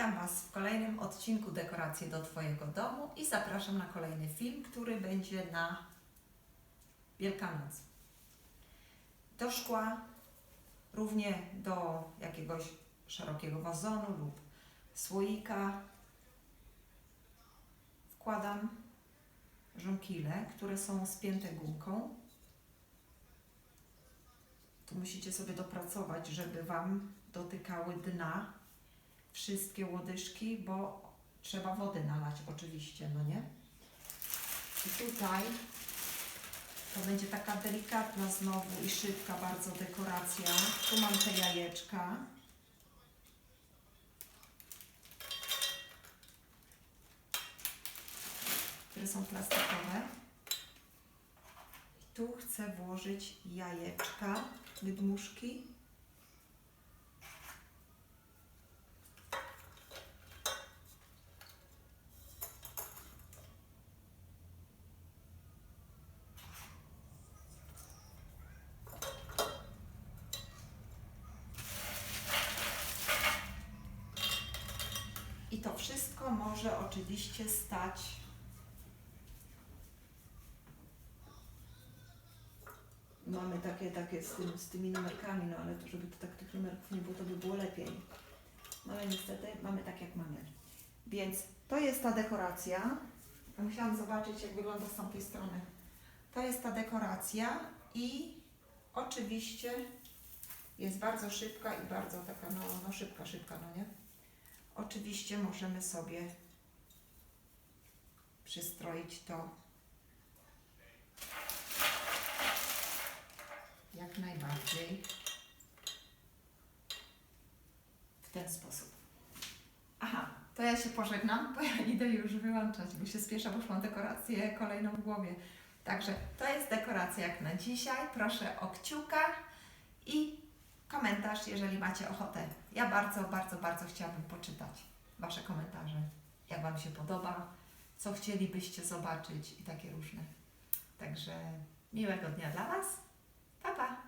Witam Was w kolejnym odcinku Dekoracje do Twojego domu i zapraszam na kolejny film, który będzie na Wielkanoc. Do szkła, równie do jakiegoś szerokiego wazonu lub słoika wkładam żonkile, które są spięte gumką. Tu musicie sobie dopracować, żeby Wam dotykały dna wszystkie łodyżki, bo trzeba wody nalać oczywiście, no nie? I tutaj to będzie taka delikatna znowu i szybka bardzo dekoracja. Tu mam te jajeczka. Które są plastikowe. I tu chcę włożyć jajeczka, wydmuszki. I to wszystko może oczywiście stać Mamy takie, takie z, tym, z tymi numerkami, no ale to żeby to tak tych numerków nie było, to by było lepiej. No ale niestety mamy tak jak mamy. Więc to jest ta dekoracja. Ja musiałam zobaczyć jak wygląda z tamtej strony. To jest ta dekoracja i oczywiście jest bardzo szybka i bardzo taka, no, no szybka, szybka, no nie? Oczywiście możemy sobie przystroić to jak najbardziej w ten sposób. Aha, to ja się pożegnam, bo ja idę już wyłączać, bo się spieszę, bo już mam dekorację kolejną w głowie. Także to jest dekoracja jak na dzisiaj. Proszę o kciuka i komentarz, jeżeli macie ochotę. Ja bardzo, bardzo, bardzo chciałabym poczytać Wasze komentarze, jak Wam się podoba, co chcielibyście zobaczyć i takie różne. Także miłego dnia dla Was. Pa, pa!